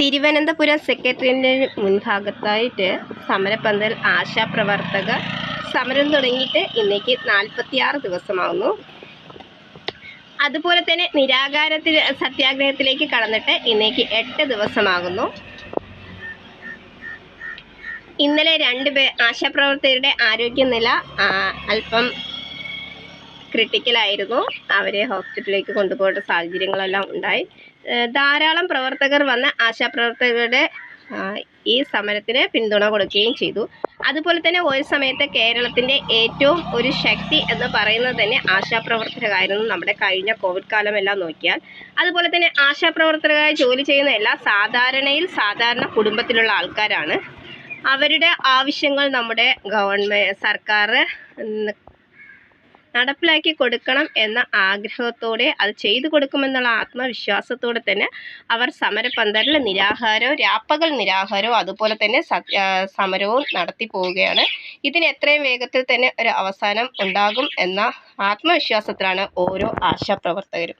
തിരുവനന്തപുരം സെക്രട്ടേറിയറ്റിന്റെ മുൻഭാഗത്തായിട്ട് സമരപ്പന്തൽ ആശാപ്രവർത്തക സമരം തുടങ്ങിയിട്ട് ഇന്നേക്ക് നാൽപ്പത്തിയാറ് ദിവസമാകുന്നു അതുപോലെ തന്നെ നിരാകാരത്തിൽ സത്യാഗ്രഹത്തിലേക്ക് കടന്നിട്ട് ഇന്നേക്ക് എട്ട് ദിവസമാകുന്നു. ഇന്നലെ രണ്ട് പേ ആശാപ്രവർത്തകരുടെ ആരോഗ്യനില അല്പം ക്രിട്ടിക്കലായിരുന്നു അവരെ ഹോസ്പിറ്റലിലേക്ക് കൊണ്ടുപോകേണ്ട സാഹചര്യങ്ങളെല്ലാം ഉണ്ടായി. ധാരാളം പ്രവർത്തകർ വന്ന് ആശാപ്രവർത്തകരുടെ ഈ സമരത്തിന് പിന്തുണ കൊടുക്കുകയും ചെയ്തു. അതുപോലെ തന്നെ ഒരു സമയത്ത് കേരളത്തിന്റെ ഏറ്റവും ഒരു ശക്തി എന്ന് പറയുന്നത് തന്നെ ആശാപ്രവർത്തകരായിരുന്നു നമ്മുടെ കഴിഞ്ഞ കോവിഡ് കാലമെല്ലാം നോക്കിയാൽ. അതുപോലെ തന്നെ ആശാപ്രവർത്തകരായി ജോലി ചെയ്യുന്ന എല്ലാ സാധാരണയിൽ സാധാരണ കുടുംബത്തിലുള്ള ആൾക്കാരാണ്. അവരുടെ ആവശ്യങ്ങൾ നമ്മുടെ ഗവൺമെന്റ് സർക്കാർ നടപ്പിലാക്കി കൊടുക്കണം എന്ന ആഗ്രഹത്തോടെ അത് ചെയ്തു കൊടുക്കുമെന്നുള്ള ആത്മവിശ്വാസത്തോടെ തന്നെ അവർ സമരപന്തലിൽ നിരാഹാരവും രാപ്പകൽ നിരാഹാരവും അതുപോലെ തന്നെ സമരവും നടത്തി പോവുകയാണ്. ഇതിന് എത്രയും വേഗത്തിൽ തന്നെ ഒരു അവസാനം ഉണ്ടാകും എന്ന ആത്മവിശ്വാസത്തിലാണ് ഓരോ ആശാപ്രവർത്തകരും.